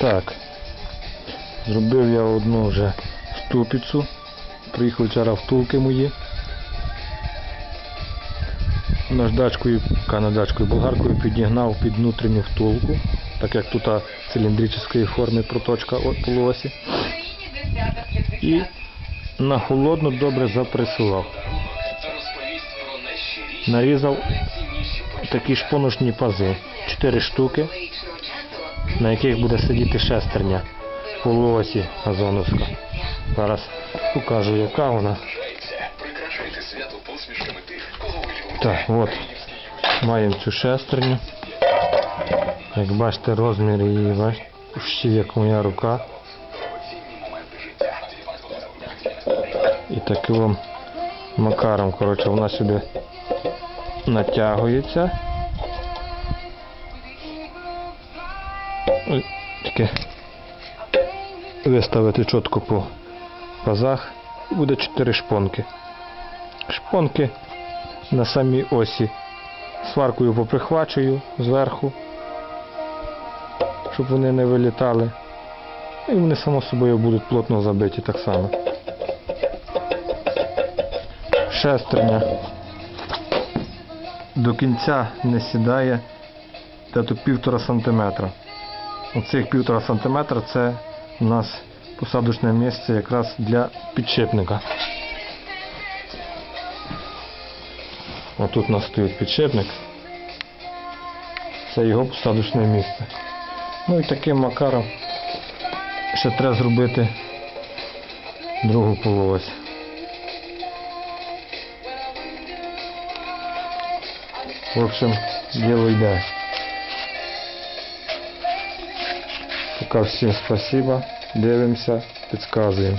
Так. Зробив я одну вже ступицю. Приїхав вчора втулки мої. Наждачкою, канадачкою, болгаркою підігнав під внутрішню втулку, так як тут циліндричної форми проточка о- полуосі. І на холодно добре запресував. Нарізав такі шпоночні пази. Чотири штуки, на яких буде сидіти шестерня полуосі газоновська. Зараз покажу, яка вона. Так, от. Маємо цю шестерню. Як бачите, розмір її, бачите, як моя рука. І таким макаром, коротше, вона сюди натягується. Таке виставити чітко по пазах. І буде 4 шпонки. Шпонки на самій осі. Сваркою поприхвачую зверху, щоб вони не вилітали. І вони само собою будуть плотно забиті так само. Шестерня до кінця не сідає десь півтора сантиметра. Оцих півтора сантиметра це у нас посадочне місце якраз для підшипника. Отут у нас стоїть підшипник. Це його посадочне місце. Ну і таким макаром ще треба зробити другу полуось. В общем, дело йде. Пока всім спасибо. Дивимося, підказуємо.